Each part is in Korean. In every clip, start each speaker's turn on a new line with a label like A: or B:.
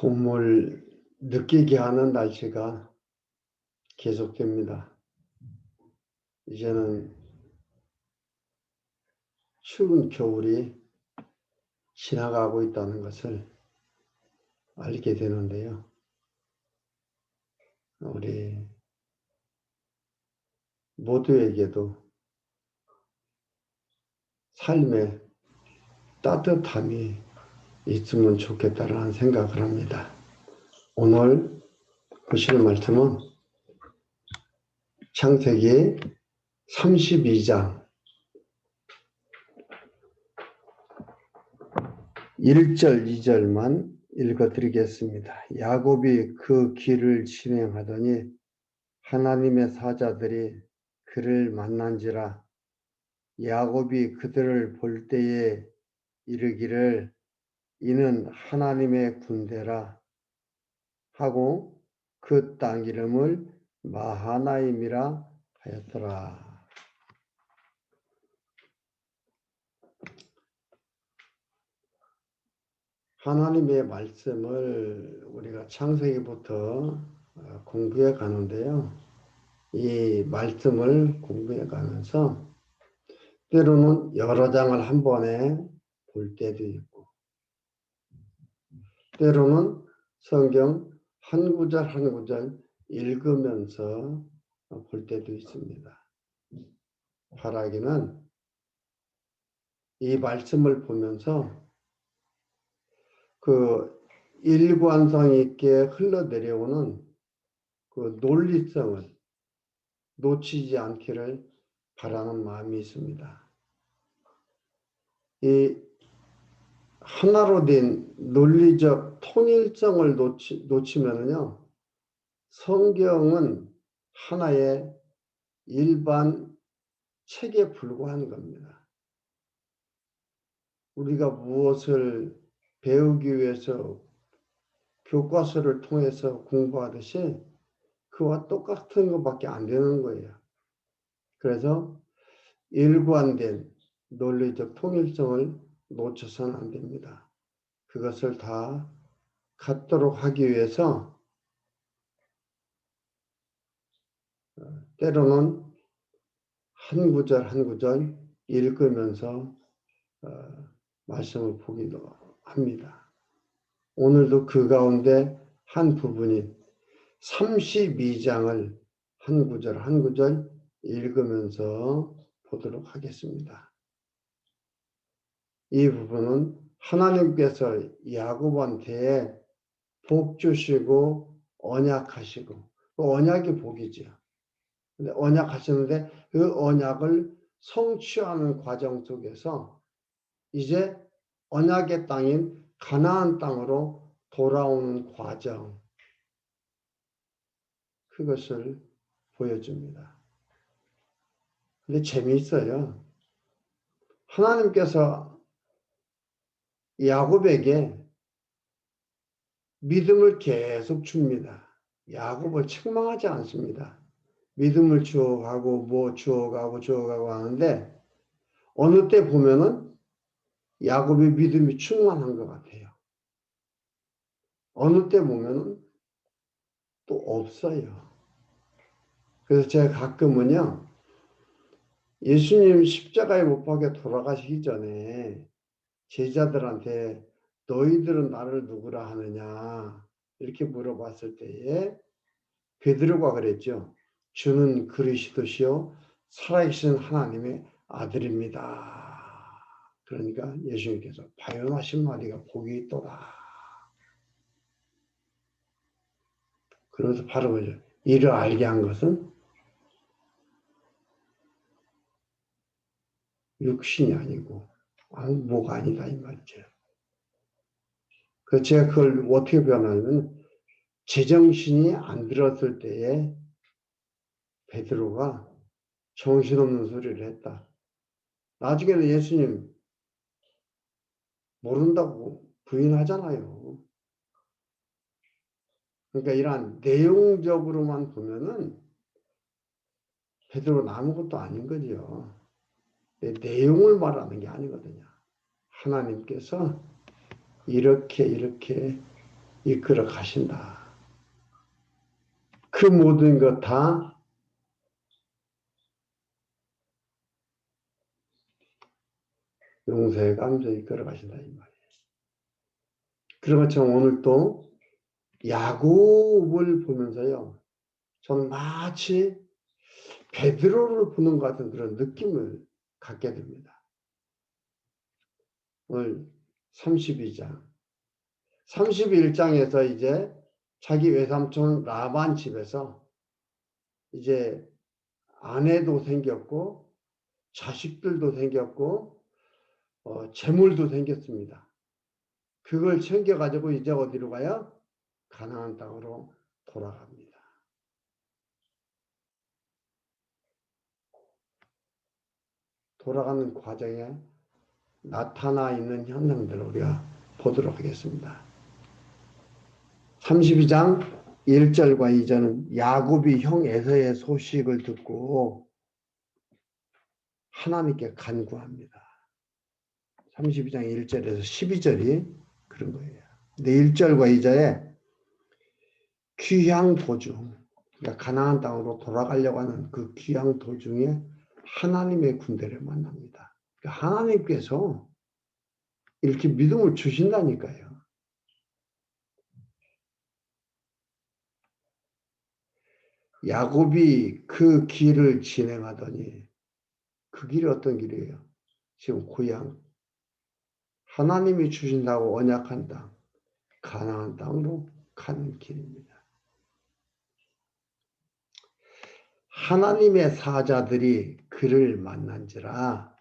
A: 봄을 느끼게 하는 날씨가 계속됩니다. 이제는 추운 겨울이 지나가고 있다는 것을 알게 되는데요. 우리 모두에게도 삶의 따뜻함이 있으면 좋겠다라는 생각을 합니다. 오늘 보시는 말씀은 창세기 32장 1절, 2절만 읽어드리겠습니다. 야곱이 그 길을 진행하더니 하나님의 사자들이 그를 만난지라 야곱이 그들을 볼 때에 이르기를 이는 하나님의 군대라 하고 그 땅 이름을 마하나임이라 하였더라. 하나님의 말씀을 우리가 창세기부터 어, 공부해 가는데요. 이 말씀을 공부해 가면서 때로는 여러 장을 한 번에 볼 때도 있고, 때로는 성경 한 구절 한 구절 읽으면서 볼 때도 있습니다. 바라기는 이 말씀을 보면서 그 일관성 있게 흘러내려오는 그 논리성을 놓치지 않기를 바라는 마음이 있습니다. 이 하나로 된 논리적 통일성을 놓치, 놓치면은요, 성경은 하나의 일반 책에 불과한 겁니다. 우리가 무엇을 배우기 위해서 교과서를 통해서 공부하듯이 그와 똑같은 것밖에 안 되는 거예요. 그래서 일관된 논리적 통일성을 놓쳐서는 안 됩니다. 그것을 다 갖도록 하기 위해서 어, 때로는 한 구절 한 구절 읽으면서 어, 말씀을 보기도 합니다. 오늘도 그 가운데 한 부분인 32장을 한 구절 한 구절 읽으면서 보도록 하겠습니다. 이 부분은 하나님께서 야곱한테 복 주시고 언약하시고 그 언약이 복이죠. 근데 언약하셨는데 그 언약을 성취하는 과정 속에서 이제 언약의 땅인 가나안 땅으로 돌아오는 과정 그것을 보여줍니다. 근데 재미있어요. 하나님께서 야곱에게 믿음을 계속 줍니다. 야곱을 책망하지 않습니다. 믿음을 주어가고 뭐 주어가고 주어가고 하는데 어느 때 보면은 야곱의 믿음이 충만한 것 같아요. 어느 때 보면은 또 없어요. 그래서 제가 가끔은요, 예수님 십자가에 못 박혀 돌아가시기 전에 제자들한테 너희들은 나를 누구라 하느냐 이렇게 물어봤을 때에 베드로가 그랬죠. 주는 그리스도시요 살아계신 하나님의 아들입니다. 그러니까 예수님께서 바요나신 마리가 복이 있도다. 그러면서 바로 뭐죠? 이를 알게 한 것은 육신이 아니고 뭐가 아니다 이 말이죠. 그 제가 그걸 어떻게 변하냐면 제정신이 안 들었을 때에 베드로가 정신없는 소리를 했다. 나중에는 예수님 모른다고 부인하잖아요. 그러니까 이러한 내용적으로만 보면은 베드로는 아무것도 아닌 거죠. 내용을 말하는 게 아니거든요. 하나님께서 이렇게 이렇게 이끌어 가신다. 그 모든 것 다 용서의 감정에 이끌어 가신다 이 말이에요. 그런 것처럼 오늘 또 야곱을 보면서요. 저는 마치 베드로를 보는 것 같은 그런 느낌을 갖게 됩니다. 오늘 32장. 31장에서 이제 자기 외삼촌 라반 집에서 이제 아내도 생겼고 자식들도 생겼고 어, 재물도 생겼습니다. 그걸 챙겨가지고 이제 어디로 가요? 가나안 땅으로 돌아갑니다. 돌아가는 과정에 나타나 있는 현상들을 우리가 보도록 하겠습니다. 32장 1절과 2절은 야곱이 형 에서의 소식을 듣고 하나님께 간구합니다. 32장 1절에서 12절이 그런 거예요. 근데 1절과 2절에 귀향 도중, 그러니까 가나안 땅으로 돌아가려고 하는 그 귀향 도중에 하나님의 군대를 만납니다. 그러니까 하나님께서 이렇게 믿음을 주신다니까요. 야곱이 그 길을 진행하더니 그 길이 어떤 길이에요? 지금 고향 하나님이 주신다고 언약한 땅 가나안 땅으로 가는 길입니다. 하나님의 사자들이 그를 만난지라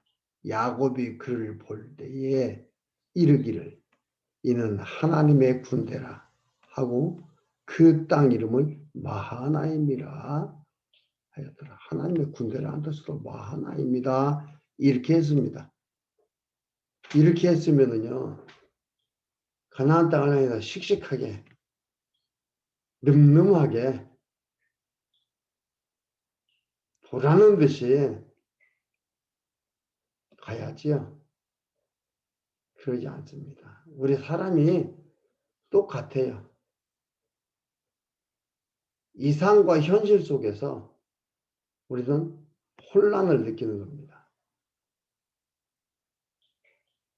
A: 야곱이 그를 볼 때에 이르기를 이는 하나님의 군대라 하고 그 땅 이름을 마하나임이라 하였더라. 하나님의 군대를 한 뜻으로 마하나입니다. 이렇게 했습니다. 이렇게 했으면은요, 가나안 땅을 향해서 씩씩하게, 늠름하게, 보라는 듯이 가야지요. 그러지 않습니다. 우리 사람이 똑같아요. 이상과 현실 속에서 우리는 혼란을 느끼는 겁니다.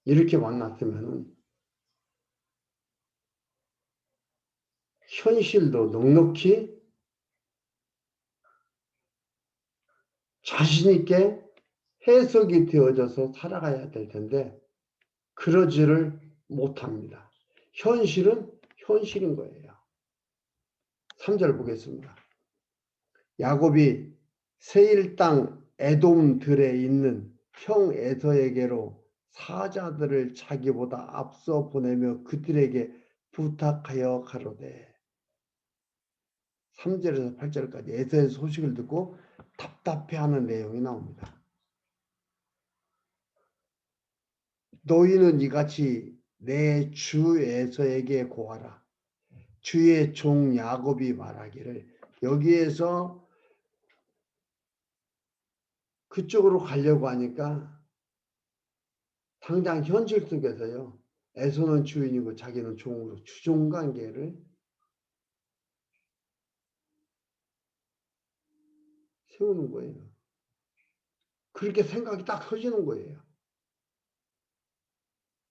A: 이렇게 만났으면 현실도 넉넉히 자신 있게 해석이 되어져서 살아가야 될 텐데 그러지를 못합니다. 현실은 현실인 거예요. 3절 보겠습니다. 야곱이 세일 땅 에돔들에 있는 형 에서에게로 사자들을 자기보다 앞서 보내며 그들에게 부탁하여 가로되 3절에서 8절까지 에서의 소식을 듣고 답답해하는 내용이 나옵니다. 너희는 이같이 내 주 에서에게 고하라. 주의 종 야곱이 말하기를 여기에서 그쪽으로 가려고 하니까 당장 현실 속에서요. 에서는 주인이고 자기는 종으로 주종 관계를 세우는 거예요. 그렇게 생각이 딱 서지는 거예요.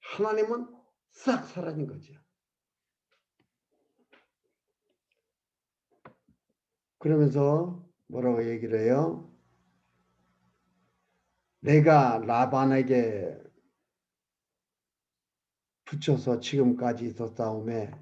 A: 하나님은 싹 사라진 거죠. 그러면서 뭐라고 얘기를 해요? 내가 라반에게 붙여서 지금까지 있었사오매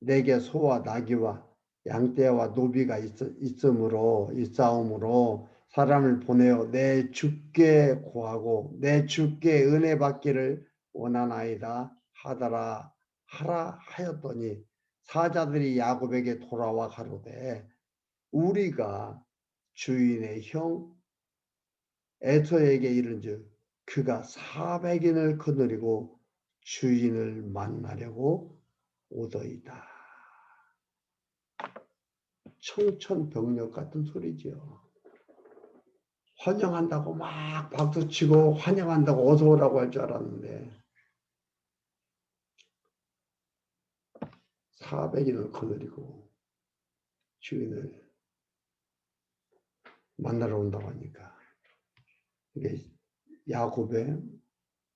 A: 내게 소와 나귀와 양떼와 노비가 있, 있으므로 있사오므로 사람을 보내어 내 주께 고하고 내 주께 은혜 받기를 원하나이다 하더라 하라 하였더니 사자들이 야곱에게 돌아와 가로되 우리가 주인의 형 에서에게 이른즉 그가 사백인을 거느리고 주인을 만나려고 오더이다. 청천벽력 같은 소리지요. 환영한다고 막 박수치고 환영한다고 어서 오라고 할 줄 알았는데 400인을 거느리고 주인을 만나러 온다고 하니까 이게 야곱의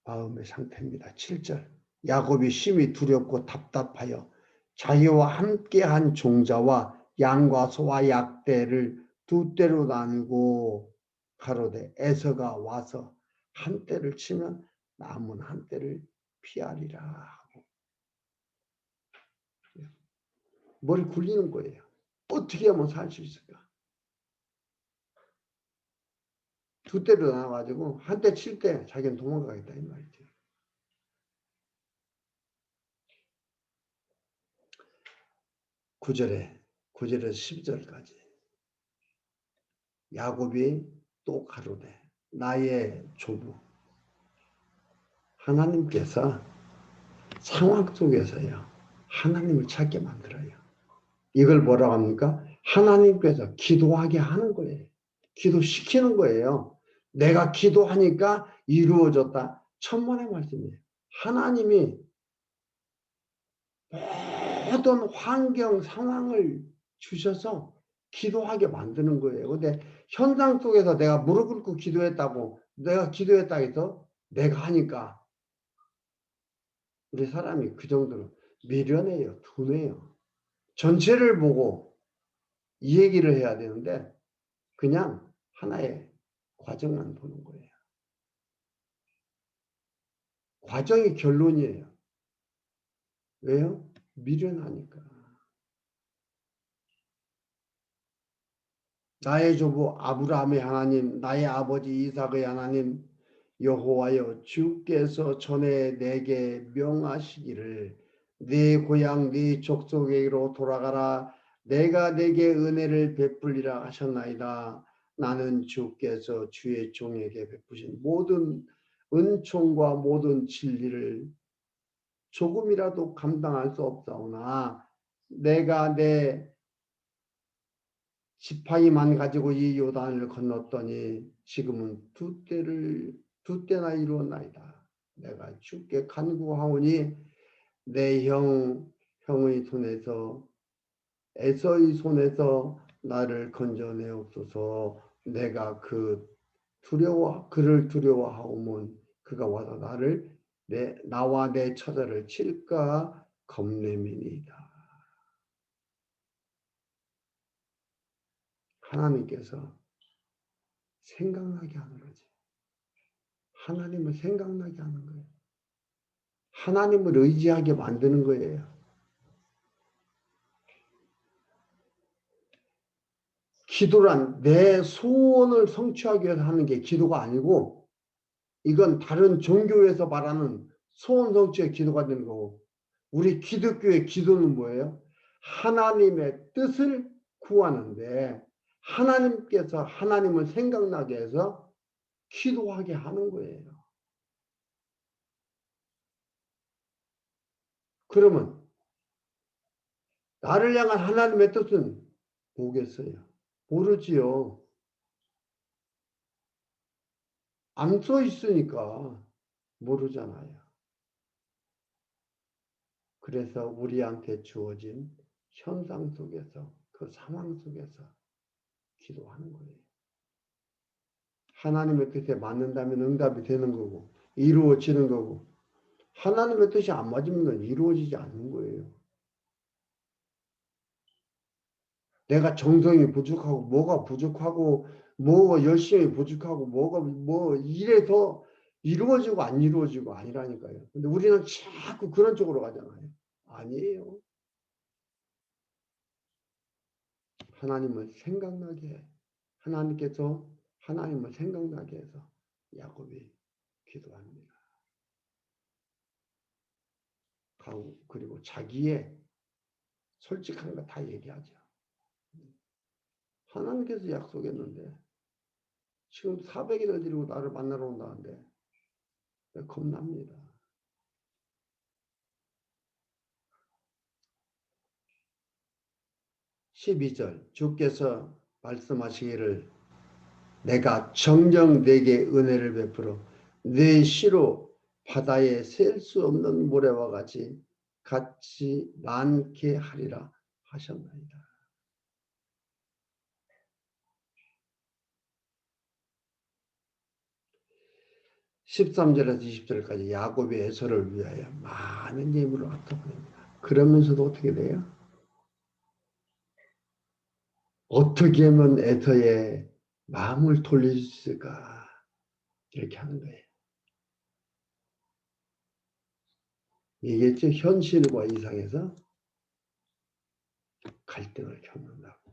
A: 마음의 상태입니다. 7절 야곱이 심히 두렵고 답답하여 자기와 함께한 종자와 양과 소와 약대를 두 떼로 나누고 가로되 에서가 와서 한 떼를 치면 남은 한 떼를 피하리라 하고 머리 굴리는 거예요. 어떻게 하면 살 수 있을까? 두 떼로 나눠가지고 한떼칠때 자기는 도망가겠다 이 말이죠. 구절에 구절에서 12절까지 야곱이 또 가로되 나의 조부 하나님께서 상황 속에서요 하나님을 찾게 만들어요. 이걸 뭐라고 합니까? 하나님께서 기도하게 하는 거예요. 기도시키는 거예요. 내가 기도하니까 이루어졌다. 천만의 말씀이에요. 하나님이 모든 환경 상황을 주셔서 기도하게 만드는 거예요. 근데 현상 속에서 내가 무릎 꿇고 기도했다고 내가 기도했다 해서 내가 하니까 우리 사람이 그 정도로 미련해요. 둔해요. 전체를 보고 이 얘기를 해야 되는데 그냥 하나의 과정만 보는 거예요. 과정이 결론이에요. 왜요? 미련하니까. 나의 조부 아브라함의 하나님, 나의 아버지 이삭의 하나님 여호와여 주께서 전에 내게 명하시기를 네 고향 네 족속에게로 돌아가라 내가 내게 은혜를 베풀리라 하셨나이다. 나는 주께서 주의 종에게 베푸신 모든 은총과 모든 진리를 조금이라도 감당할 수 없사오나 내가 내 지팡이만 가지고 이 요단을 건넜더니 지금은 두 때를 두 때나 이루었나이다. 내가 주께 간구하오니 내 형 형의 손에서 에서의 손에서 나를 건져내옵소서. 내가 그 두려워 그를 두려워하오면 그가 와서 나를 내 나와 내 처자를 칠까 겁내미니이다. 하나님께서 생각나게 하는 거지. 하나님을 생각나게 하는 거예요. 하나님을 의지하게 만드는 거예요. 기도란 내 소원을 성취하기 위해서 하는 게 기도가 아니고 이건 다른 종교에서 말하는 소원 성취의 기도가 되는 거고 우리 기독교의 기도는 뭐예요? 하나님의 뜻을 구하는데 하나님께서 하나님을 생각나게 해서 기도하게 하는 거예요. 그러면 나를 향한 하나님의 뜻은 뭐겠어요? 모르지요. 안 써 있으니까 모르잖아요. 그래서 우리한테 주어진 현상 속에서 그 상황 속에서 기도하는 거예요. 하나님의 뜻에 맞는다면 응답이 되는 거고 이루어지는 거고 하나님의 뜻이 안 맞으면 이루어지지 않는 거예요. 내가 정성이 부족하고 뭐가 부족하고 뭐가 열심히 부족하고 뭐가 뭐 이래서 이루어지고 안 이루어지고 아니라니까요. 근데 우리는 자꾸 그런 쪽으로 가잖아요. 아니에요. 하나님을 생각나게 해. 하나님께서 하나님을 생각나게 해서 야곱이 기도합니다. 그리고 자기의 솔직한 거 다 얘기하죠. 하나님께서 약속했는데 지금 400일을 데리고 나를 만나러 온다는데 겁납니다. (12절) 주께서 말씀하시기를 내가 정정 내게 은혜를 베풀어 내 시로 바다에 셀 수 없는 모래와 같이 같이 많게 하리라 하셨나이다. 13절에서 20절까지 야곱의 에서를 위하여 많은 예물을 갖다 보냅니다. 그러면서도 어떻게 돼요? 어떻게 하면 에서의 마음을 돌릴 수 있을까? 이렇게 하는 거예요. 얘기했죠? 현실과 이상해서 갈등을 겪는다고.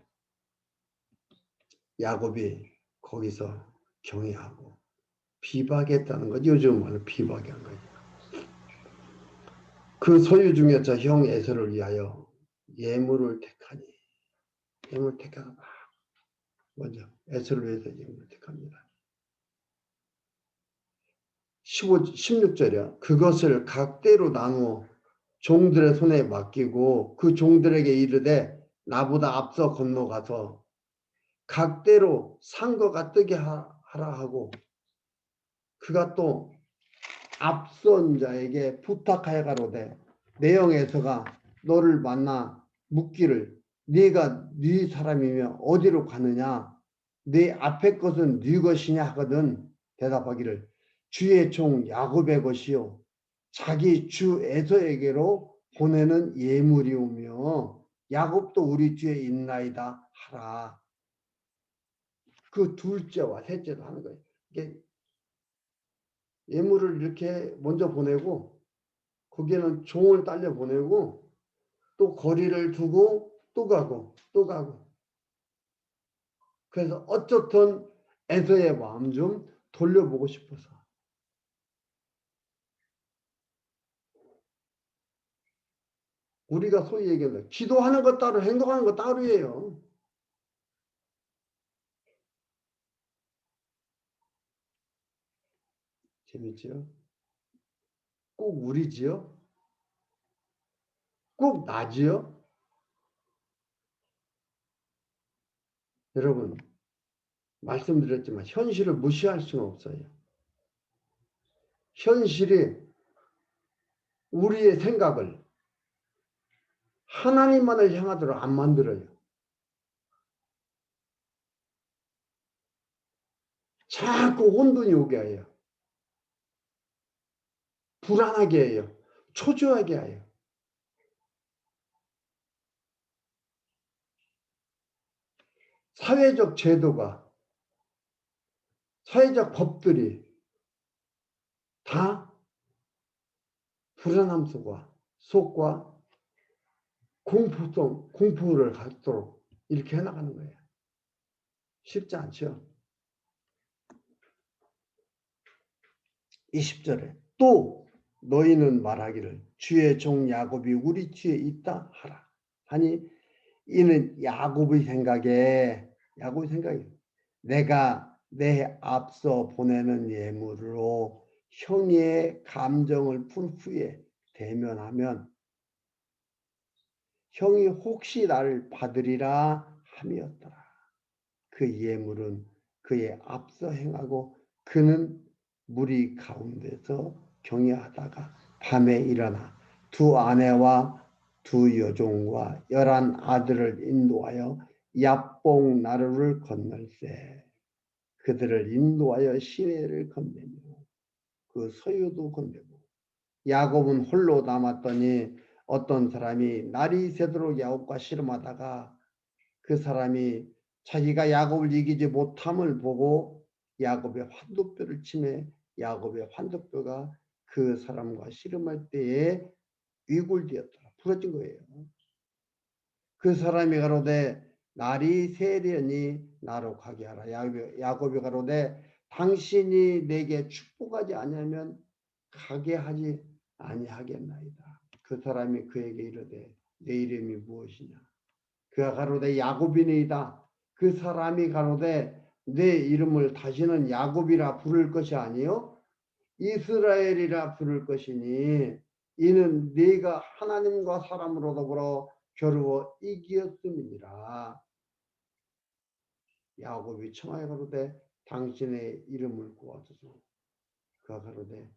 A: 야곱이 거기서 경외하고 비박했다는 거죠. 요즘 말로 비박한 거죠. 그 소유 중에 저형 에서를 위하여 예물을 택하니 택하가 막 먼저 에서를 위해서 예물을 택합니다. 15, 16절이야. 그것을 각대로 나누어 종들의 손에 맡기고 그 종들에게 이르되 나보다 앞서 건너가서 각대로 상거가 뜨게 하라 하고 그가 또 앞선 자에게 부탁하여 가로되 내 영에서가 너를 만나 묻기를 네가 네 사람이며 어디로 가느냐? 네 앞에 것은 네 것이냐? 하거든 대답하기를. 주의 종 야곱의 것이요. 자기 주 에서에게로 보내는 예물이 오며 야곱도 우리 뒤에 있나이다 하라. 그 둘째와 셋째도 하는 거예요. 이게 예물을 이렇게 먼저 보내고 거기에는 종을 딸려 보내고 또 거리를 두고 또 가고 또 가고 그래서 어쨌든 에서의 마음 좀 돌려보고 싶어서 우리가 소위 얘기하는 기도하는 것 따로 행동하는 것 따로예요. 재밌지요? 꼭 우리지요? 꼭 나지요? 여러분, 말씀드렸지만 현실을 무시할 수는 없어요. 현실이 우리의 생각을 하나님만을 향하도록 안 만들어요. 자꾸 혼돈이 오게 해요. 불안하게 해요. 초조하게 해요. 사회적 제도가 사회적 법들이 다 불안함 속과 속과 공포성, 공포를 갖도록 이렇게 해나가는 거예요. 쉽지 않죠? 20절에 또 너희는 말하기를 주의 종 야곱이 우리 뒤에 있다 하라. 하니 이는 야곱의 생각에 야곱의 생각에 내가 내 앞서 보내는 예물로 형의 감정을 푼 후에 대면하면 형이 혹시 나를 받으리라 함이었더라. 그 예물은 그의 앞서 행하고 그는 무리 가운데서 경외하다가 밤에 일어나 두 아내와 두 여종과 열한 아들을 인도하여 야뽕 나루를 건널세 그들을 인도하여 시내를 건네며 그 서유도 건네고 야곱은 홀로 남았더니 어떤 사람이 날이 새도록 야곱과 씨름하다가 그 사람이 자기가 야곱을 이기지 못함을 보고 야곱의 환도뼈를 치매 야곱의 환도뼈가 그 사람과 씨름할 때에 위골되었더라. 부러진 거예요. 그 사람이 가로되 날이 세려니 나로 가게 하라. 야곱이, 가로되 당신이 내게 축복하지 아니하면 가게 하지 아니하겠나이다. 그 사람이 그에게 이르되 내 이름이 무엇이냐? 그가 가로되 야곱이니이다. 그 사람이 가로되 내 이름을 다시는 야곱이라 부를 것이 아니요 이스라엘이라 부를 것이니 이는 네가 하나님과 사람으로 더불어 겨루어 이기었음이니라. 야곱이 청하여 가로되 당신의 이름을 구하소서. 그가 가로되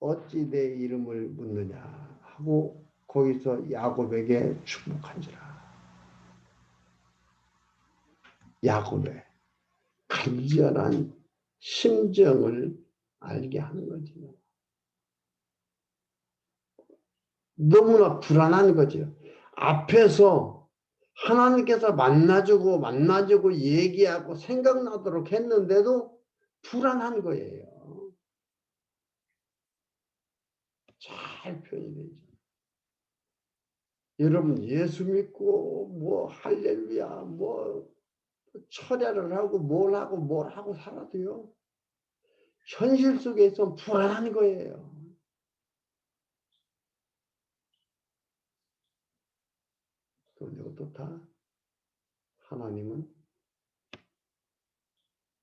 A: 어찌 내 이름을 묻느냐 하고 거기서 야곱에게 축복한지라. 야곱의 간절한 심정을 알게 하는 거지. 너무나 불안한 거죠. 앞에서 하나님께서 만나주고 만나주고 얘기하고 생각나도록 했는데도 불안한 거예요. 잘 표현이 되죠. 여러분 예수 믿고 뭐 할렐루야 뭐 철야를 하고 뭘 하고 뭘 하고 살아도요. 현실 속에서 불안한 거예요. 어떻다? 하나님은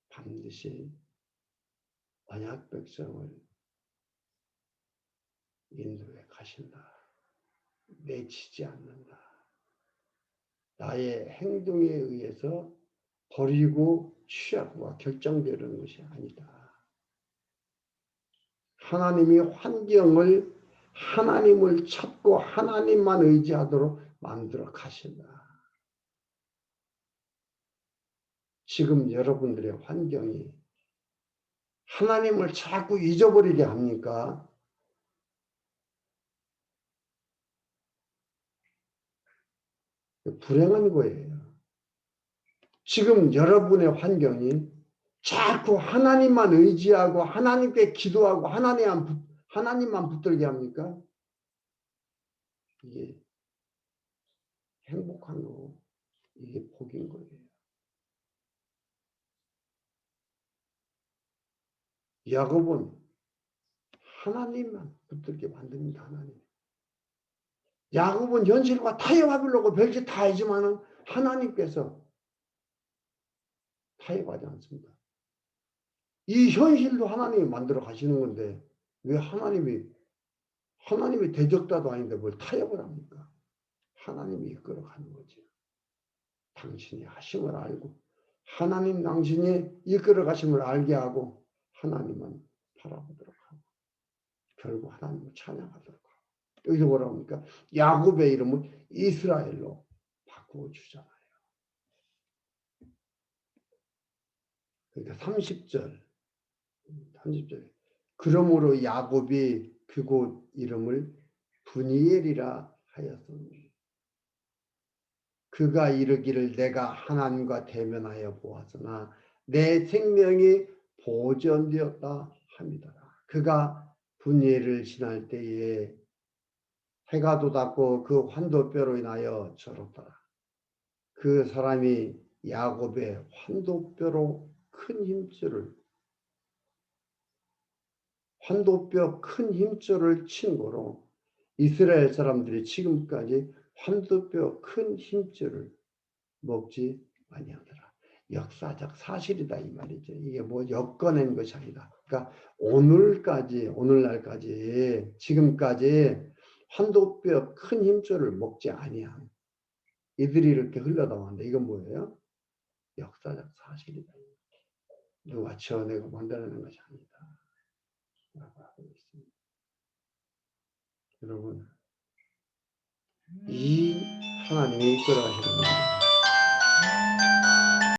A: 반드시 언약 백성을 인도에 가신다. 내치지 않는다. 나의 행동에 의해서 버리고 취하고가 결정되는 것이 아니다. 하나님이 환경을 하나님을 찾고 하나님만 의지하도록 만들어 가신다. 지금 여러분들의 환경이 하나님을 자꾸 잊어버리게 합니까? 불행한 거예요. 지금 여러분의 환경이 자꾸 하나님만 의지하고 하나님께 기도하고 하나님, 붙- 하나님만 붙들게 합니까? 이게 행복한 거고 이게 복인 거예요. 야곱은 하나님만 붙들게 만듭니다. 하나님. 야곱은 현실과 타협하려고 별짓 다 하지만은 하나님께서 타협하지 않습니다. 이 현실도 하나님이 만들어 가시는 건데 왜 하나님이 하나님이 대적자도 아닌데 뭘 타협을 합니까? 하나님이 이끌어 가는 거죠. 당신이 하심을 알고 하나님 당신이 이끌어 가심을 알게 하고 하나님만 바라보도록 하고 결국 하나님을 찬양하도록 하고 여기서 뭐라고 합니까? 야곱의 이름을 이스라엘로 바꾸어 주잖아요. 그러니까 30절 30절에 그러므로 야곱이 그곳 이름을 분이엘이라 하였습니다. 그가 이르기를 내가 하나님과 대면하여 보았으나 내 생명이 보존되었다 합니다. 그가 분이엘을 지날 때에 해가 돋았고 그 환도뼈로 인하여 절었더라. 그 사람이 야곱의 환도뼈로 큰 힘줄을 환도뼈 큰 힘줄을 친 거로 이스라엘 사람들이 지금까지 환도뼈 큰 힘줄을 먹지 아니하더라. 역사적 사실이다 이 말이죠. 이게 뭐 엮어낸 것이 아니다. 그러니까 오늘까지 오늘날까지 지금까지 환도뼈 큰 힘줄을 먹지 아니한 이들이 이렇게 흘러나왔는데 이건 뭐예요? 역사적 사실이다. 누가 지어내고 만들어낸 것이 아니다. 여러분, 이 하나님이 이끌어 가시는 겁니다.